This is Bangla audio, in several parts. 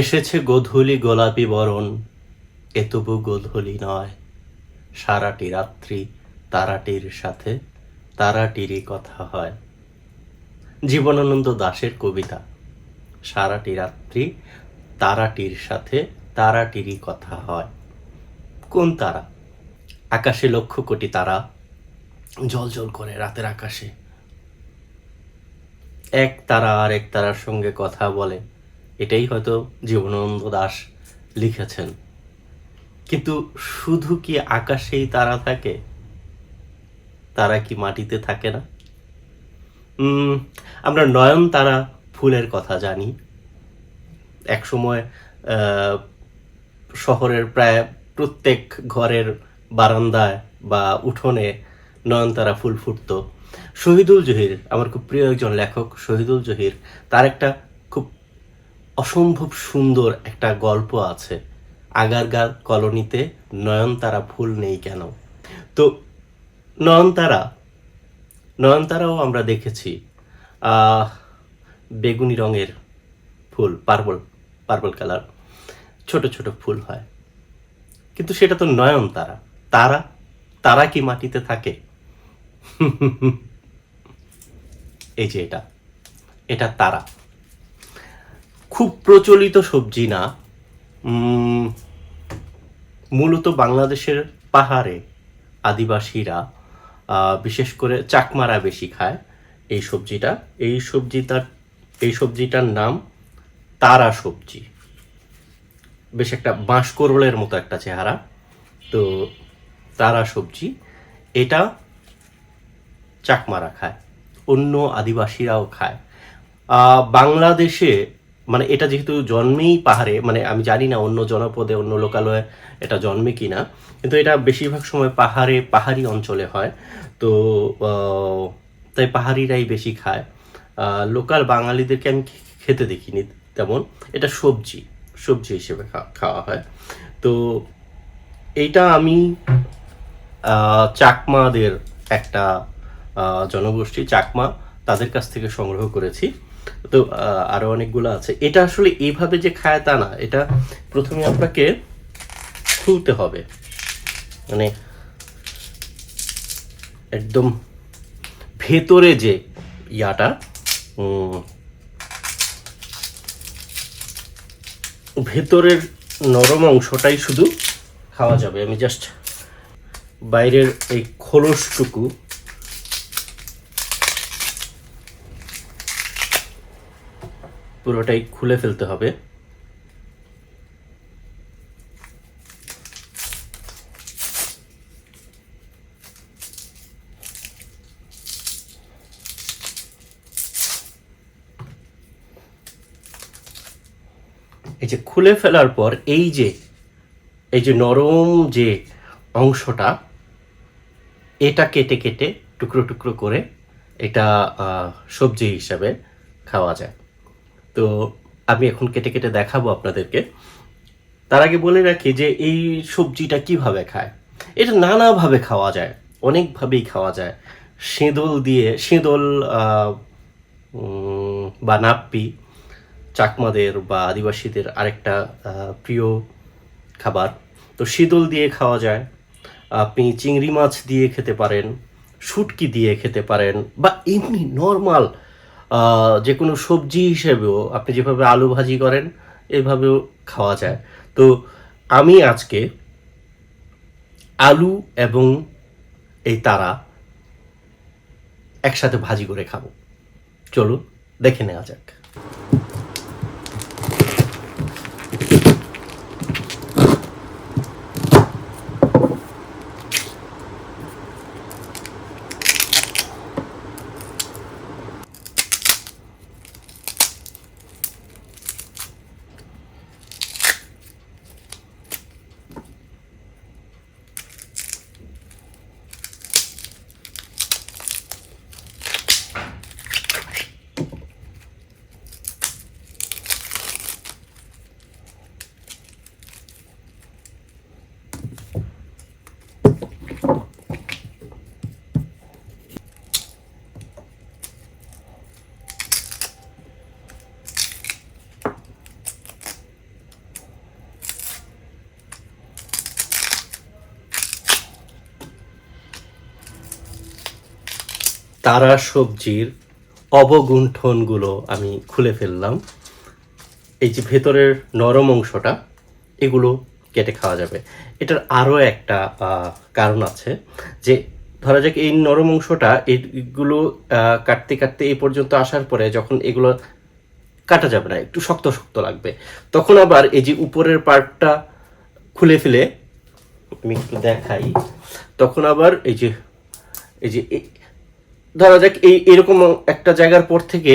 এসেছে গোধূলি গোলাপি বরণ, এ তবু গোধূলি নয়। সারাটি রাত্রি তারাটির সাথে তারাটিরই কথা হয়। জীবনানন্দ দাশের কবিতা, সারাটি রাত্রি তারাটির সাথে তারাটিরই কথা হয়। কোন তারা? আকাশে লক্ষ কোটি তারা, জল জল করে রাতের আকাশে। এক তারা আর এক তারার সঙ্গে কথা বলে এটাই হয়তো জীবনানন্দ দাশ লিখেছেন। কিন্তু শুধু কি আকাশেই তারা থাকে? তারা কি মাটিতে থাকে না? আমরা নয়ন তারা ফুলের কথা জানি। একসময় শহরের প্রায় প্রত্যেক ঘরের বারান্দায় বা উঠোনে নয়নতারা ফুল ফুটতো। শহীদুল জহির, আমার খুব প্রিয় একজন লেখক, শহীদুল জহির, তার একটা অসম্ভব সুন্দর একটা গল্প আছে। আগারগার কলোনিতে নয়নতারা ফুল নেই কেন? তো নয়নতারা, নয়নতারাও আমরা দেখেছি বেগুনি রঙের ফুল, পার্পল পার্পল কালার, ছোট ছোট ফুল হয়। কিন্তু সেটা তো নয়নতারা। তারা তারা কি মাটিতে থাকে? এই যে এটা এটা তারা। খুব প্রচলিত সবজি না। মূলত বাংলাদেশের পাহাড়ে আদিবাসীরা বিশেষ করে চাকমারা বেশি খায় এই সবজিটা। এই সবজিটার এই সবজিটার নাম তারা সবজি। বেশ একটা বাঁশকরলের মতো একটা চেহারা। তো তারা সবজি, এটা চাকমারা খায়, অন্য আদিবাসীরাও খায়। বাংলাদেশে মানে এটা যেহেতু জন্মেই পাহাড়ে মানে আমি জানি না অন্য জনপদে, অন্য লোকালয়ে এটা জন্মে কিনা, কিন্তু এটা বেশিরভাগ সময় পাহাড়ে, পাহাড়ি অঞ্চলে হয়। তো তাই পাহাড়িরাই বেশি খায়। লোকাল বাঙালিদেরকে আমি খেতে দেখিনি তেমন। এটা সবজি সবজি হিসেবে খাওয়া হয়। তো এইটা আমি চাকমাদের একটা জনগোষ্ঠী, চাকমা, তাদের কাছ থেকে সংগ্রহ করেছি। তো আরও অনেকগুলো আছে। এটা আসলে এইভাবে যে খায় তা না। এটা প্রথমে আপনাকে খুলতে হবে। মানে একদম ভেতরে যে ইয়াটা ভেতরের নরম অংশটাই শুধু খাওয়া যাবে। আমি জাস্ট বাইরের এই খোলসটুকু পুরোটাই খুলে ফেলতে হবে। এই যে খুলে ফেলার পর এই যে এই যে নরম যে অংশটা, এটা কেটে কেটে টুকরো টুকরো করে এটা সবজি হিসাবে খাওয়া যায়। তো আমি এখন কেটে কেটে দেখাবো আপনাদেরকে। তার আগে বলে রাখি যে এই সবজিটা কীভাবে খায়? এটা নানাভাবে খাওয়া যায়, অনেকভাবেই খাওয়া যায়। সেঁদল দিয়ে, সেঁদল বা নাপ্পি, চাকমাদের বা আদিবাসীদের আরেকটা প্রিয় খাবার। তো শীতল দিয়ে খাওয়া যায়। আপনি চিংড়ি মাছ দিয়ে খেতে পারেন, শুটকি দিয়ে খেতে পারেন, বা এমনি নর্মাল যে কোনো সবজি হিসেবেও আপনি যেভাবে আলু ভাজি করেন, এভাবেও খাওয়া যায়। তো আমি আজকে আলু এবং এই তারা একসাথে ভাজি করে খাব। চলুন, দেখে নেওয়া যাক। তারা সবজির অবগুণ্ঠনগুলো আমি খুলে ফেললাম। এই যে ভেতরের নরম অংশটা এগুলো কেটে খাওয়া যাবে। এটার আরও একটা কারণ আছে যে ধরা যাক এই নরম অংশটা এইগুলো আহ, কাটতে কাটতে এই পর্যন্ত আসার পরে যখন এগুলো কাটা যাবে না একটু শক্ত শক্ত লাগবে তখন আবার এই যে উপরের পার্টটা খুলে ফেলে আমি একটু দেখাই তখন আবার এই যে এই যে ধরা যাক এই এরকম একটা জায়গার পর থেকে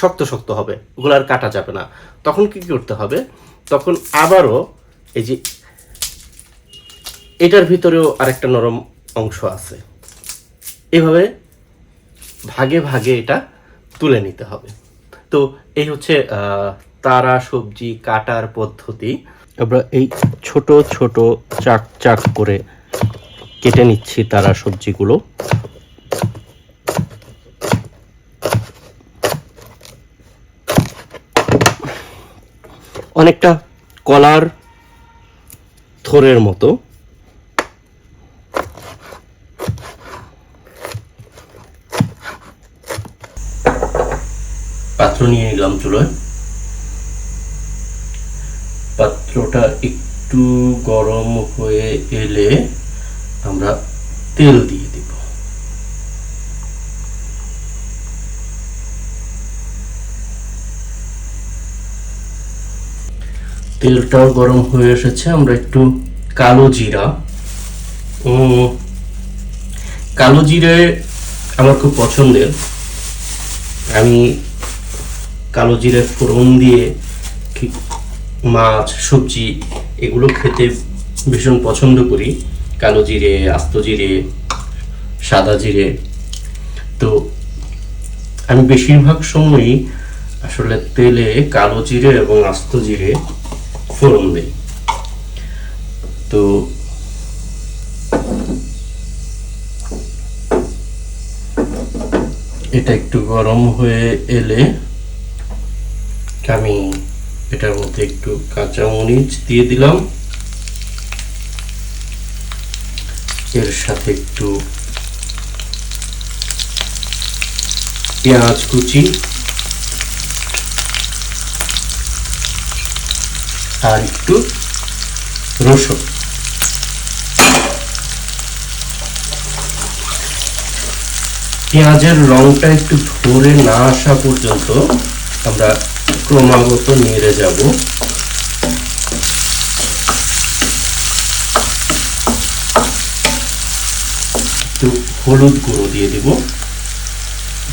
শক্ত শক্ত হবে, ওগুলো আর কাটা যাবে না। তখন কি করতে হবে? তখন আবারও এই যে এটার ভিতরেও আরেকটা নরম অংশ আছে। এভাবে ভাগে ভাগে এটা তুলে নিতে হবে। তো এই হচ্ছে তারা, সবজি, কাটার পদ্ধতি। আমরা এই ছোট ছোট চাক চাক করে কেটে নিচ্ছি তারা সবজিগুলো। অনেকটা কলার থোরের মতো। পাত্র নিয়ে নিলাম চুলোয়। পাত্রটা একটু গরম হয়ে এলে আমরা তেল দিয়ে দিব তেলটাও গরম হয়ে এসেছে। আমরা একটু কালো জিরা। কালো জিরে আমার খুব পছন্দের। আমি কালো জিরে ফোড়ন দিয়ে মাছ, সবজি এগুলো খেতে ভীষণ পছন্দ করি। কালো জিরে, আস্ত জিরে, সাদা জিরে। তো আমি বেশিরভাগ সময়ই আসলে তেলে কালো জিরে এবং আস্ত জিরে ফোড়ন তো এটা একটু গরম হয়ে এলে আমি এটার মধ্যে একটু কাঁচা মরিচ দিয়ে দিলাম। এর সাথে একটু পেঁয়াজ কুচি আর একটু রসুন। পেঁয়াজের রংটা একটু ধরে না আসা পর্যন্ত আমরা ক্রমাগত নেড়ে যাব। একটু হলুদ গুঁড়ো দিয়ে দিব।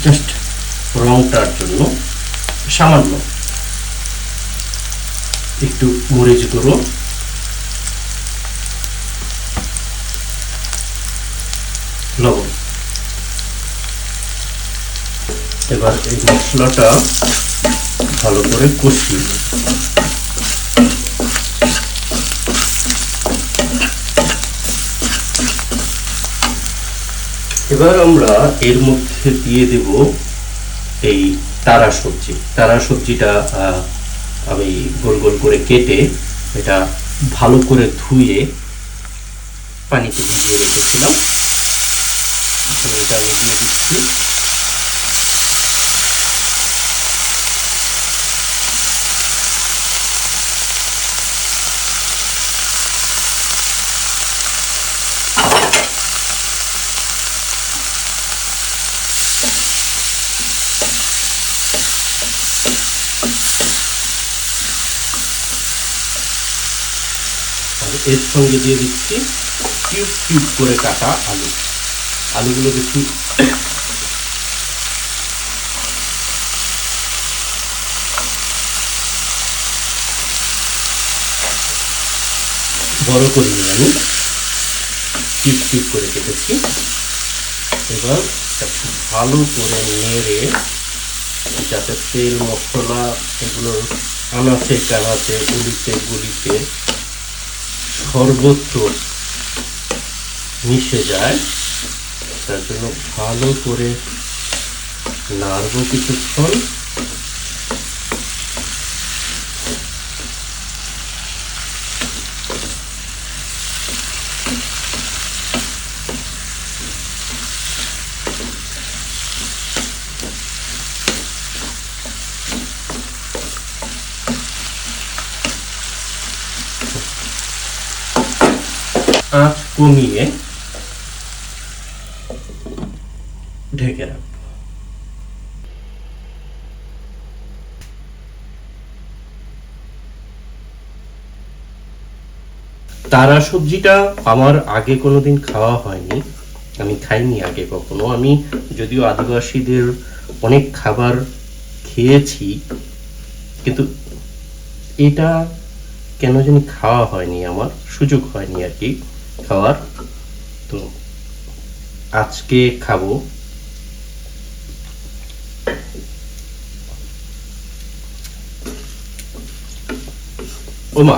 জাস্ট রংটার জন্য সামান্য। একটু মরিচ গুঁড়ো। লবণ। এবার এই মশলাটা ভালো করে কষিয়ে। এবার আমরা এর মধ্যে দিয়ে দেব এই তারা সবজি। তারা সবজিটা আমি গোল গোল করে কেটে এটা ভালো করে ধুয়ে পানিতে ভিজিয়ে রেখেছিলাম। এটা আমি দিয়ে দিচ্ছি। এর সঙ্গে দিয়ে দিচ্ছি কিউব কিউব করে কাটা আলু। আলুগুলো একটু বড় করিনি আমি কিউব কিউব করে কেটেছি। এবার ভালো করে নেড়ে যাতে তেল, মশলা এগুলো আনাচে কানাচে, গুলিতে গুলিতে সর্বত্র মিশে যায় তার জন্য ভালো করে নাড়ব কিছুক্ষণ। আঁচ কমিয়ে ঢেকে রাখব। তারা সবজিটা আমার আগে কোনোদিন খাওয়া হয়নি, আমি খাইনি আগে কখনো। আমি যদিও আদিবাসীদের অনেক খাবার খেয়েছি, কিন্তু এটা কেন জানি খাওয়া হয়নি, আমার সুযোগ হয়নি আর কি। খাওয়ার তো আজকে খাব। ওমা,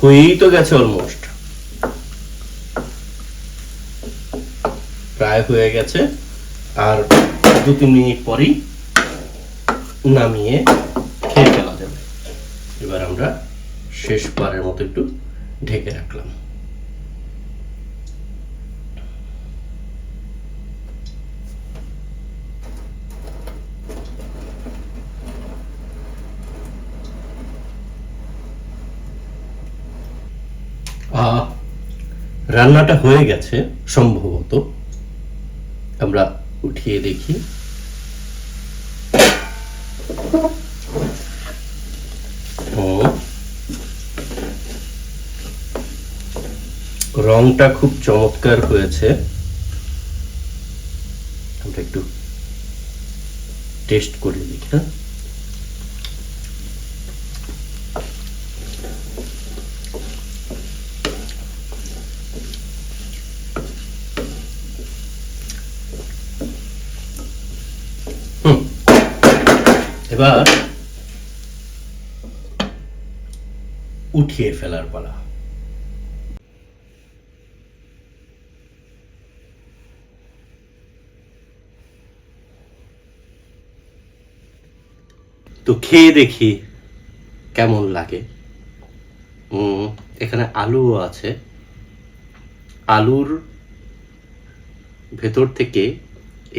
হয়েই তো গেছে অলমোস্ট প্রায় হয়ে গেছে। আর দু তিন মিনিট পরেই নামিয়ে খেয়ে ফেলা যাবে। এবার আমরা শেষবারের মতো একটু ঢেকে রাখলাম। রান্নাটা হয়ে গেছে সম্ভবত। আমরা উঠিয়ে দেখি। ও। রংটা খুব চমৎকার হয়েছে। আমরা একটু টেস্ট করে দেখি হ্যাঁ? এবার উঠিয়ে ফেলার পালা। তো খেয়ে দেখি কেমন লাগে। এখানে আলুও আছে। আলুর ভেতর থেকে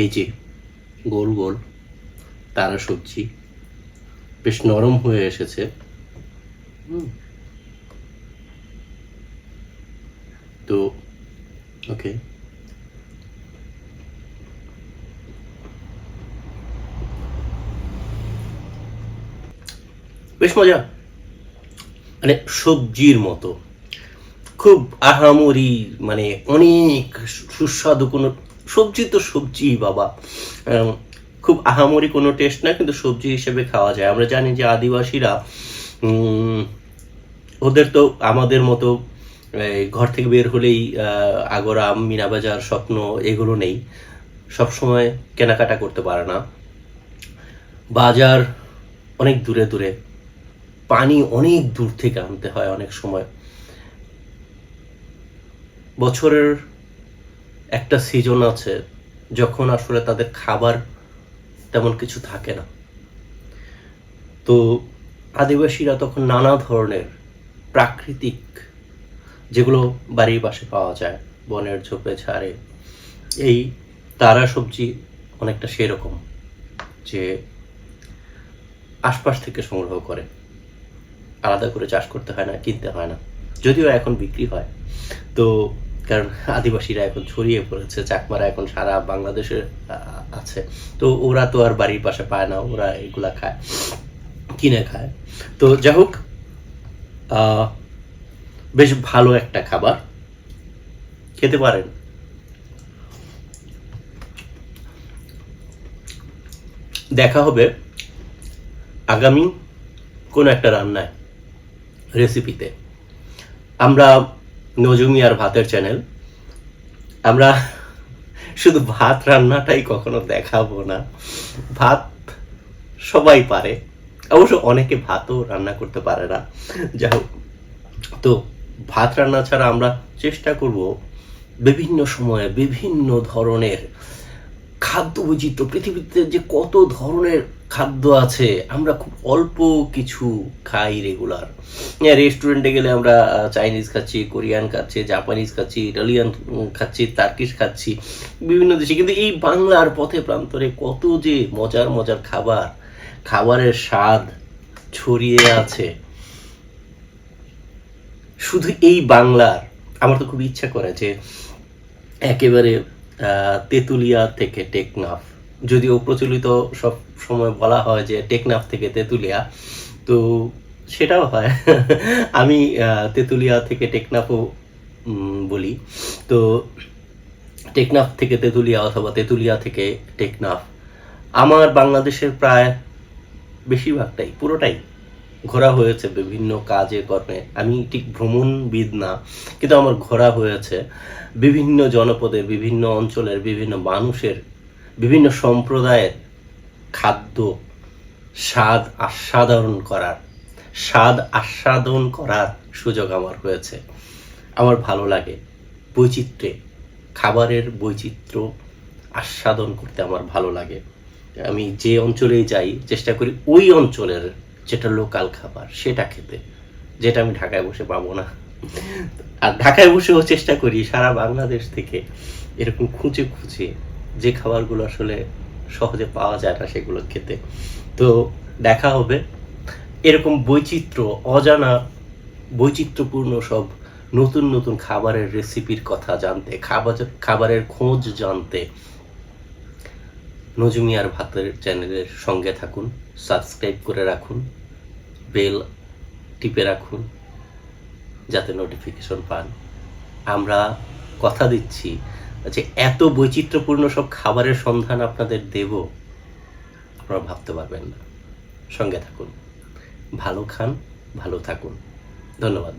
এই যে গোল গোল তারা সবজি বেশ নরম হয়ে এসেছে। তো ওকে। বেশ মজা। মানে সবজির মতো। খুব আহামরি মানে অনেক সুস্বাদু কোনো সবজি তো সবজি বাবা। খুব আহামরি কোনো টেস্ট না কিন্তু সবজি হিসেবে খাওয়া যায়। আমরা জানি যে আদিবাসীরা ওদের তো আমাদের মতো ঘর থেকে বের হলেই আহ, আগরাম মিনাবাজার স্বপ্ন এগুলো নেই। সবসময় কেনাকাটা করতে পারে না। বাজার অনেক দূরে দূরে। পানি অনেক দূর থেকে আনতে হয় অনেক সময়। বছরের একটা সিজন আছে যখন আসলে তাদের খাবার তেমন কিছু থাকে না। তো আদিবাসীরা তখন নানা ধরনের প্রাকৃতিক যেগুলো বাড়ির পাশে পাওয়া যায়, বনের ঝোপে, ঝাড়ে, এই তারা সবজি অনেকটা সেরকম যে আশপাশ থেকে সংগ্রহ করে। আলাদা করে চাষ করতে হয় না, কিনতে হয় না, যদিও এখন বিক্রি হয়। তো কারণ আদিবাসীরা এখন ছড়িয়ে পড়েছে, চাকমারা এখন সারা বাংলাদেশে আছে। তো ওরা তো আর বাড়ির পাশে পায় না, ওরা এগুলা খায়, কিনে খায়। তো যাই হোক বেশ ভালো একটা খাবার। খেতে পারেন। দেখা হবে আগামী কোনো একটা রান্নায় রেসিপিতে আমরা নজুমি আর ভাতের চ্যানেল আমরা শুধু ভাত রান্নাটাই কখনো দেখাবো না। ভাত সবাই পারে। অবশ্য অনেকে ভাতও রান্না করতে পারে না। যাই হোক, তো ভাত রান্না ছাড়া আমরা চেষ্টা করব বিভিন্ন সময়ে বিভিন্ন ধরনের খাদ্য বৈচিত্র্য, পৃথিবীতে যে কত ধরনের খাদ্য আছে, আমরা খুব অল্প কিছু খাই রেগুলার রেস্টুরেন্টে গেলে আমরা চাইনিজ খাচ্ছি কোরিয়ান খাচ্ছি জাপানিজ খাচ্ছি ইটালিয়ান খাচ্ছি তার্কিশ খাচ্ছি, বিভিন্ন দেশে। কিন্তু এই বাংলার পথে প্রান্তরে কত যে মজার মজার খাবার, খাবারের স্বাদ ছড়িয়ে আছে। শুধু এই বাংলার, আমার তো খুব ইচ্ছা করে যে একেবারে তেঁতুলিয়া থেকে টেকনাফ। যদিও প্রচলিত সব সময় বলা হয় যে টেকনাফ থেকে তেঁতুলিয়া, তো সেটাও হয়। আমি তেঁতুলিয়া থেকে টেকনাফও বলি। তো টেকনাফ থেকে তেঁতুলিয়া অথবা তেঁতুলিয়া থেকে টেকনাফ, আমার বাংলাদেশের প্রায় বেশিরভাগটাই, পুরোটাই ঘোরা হয়েছে বিভিন্ন কাজে, কর্মে। আমি ঠিক ভ্রমণবিদ না, কিন্তু আমার ঘোরা হয়েছে বিভিন্ন জনপদে, বিভিন্ন অঞ্চলের বিভিন্ন মানুষের বিভিন্ন সম্প্রদায়ের খাদ্য স্বাদ আস্বাদন করার, স্বাদ আস্বাদন করার সুযোগ আমার হয়েছে। আমার ভালো লাগে বৈচিত্র্যে, খাবারের বৈচিত্র্য আস্বাদন করতে আমার ভালো লাগে। আমি যে অঞ্চলেই যাই, চেষ্টা করি ওই অঞ্চলের যেটা লোকাল খাবার, সেটা খেতে। যেটা আমি ঢাকায় বসে পাবো না। আর ঢাকায় বসেও চেষ্টা করি সারা বাংলাদেশ থেকে এরকম খুঁজে খুঁজে যে খাবারগুলো আসলে সহজে পাওয়া যায় না সেগুলো খেতে। তো দেখা হবে। এরকম বৈচিত্র্য, অজানা বৈচিত্র্যপূর্ণ সব নতুন নতুন খাবারের রেসিপির কথা জানতে, খাবার খাবারের খোঁজ জানতে নজুমিয়ার ভাতের চ্যানেলের সঙ্গে থাকুন সাবস্ক্রাইব করে রাখুন বেল টিপে রাখুন, যাতে নোটিফিকেশন পান। আমরা কথা দিচ্ছি যে এত বৈচিত্র্যপূর্ণ সব খাবারের সন্ধান আপনাদের দেব? আপনারা ভাবতে পারবেন না। সঙ্গে থাকুন। ভালো খান, ভালো থাকুন। ধন্যবাদ।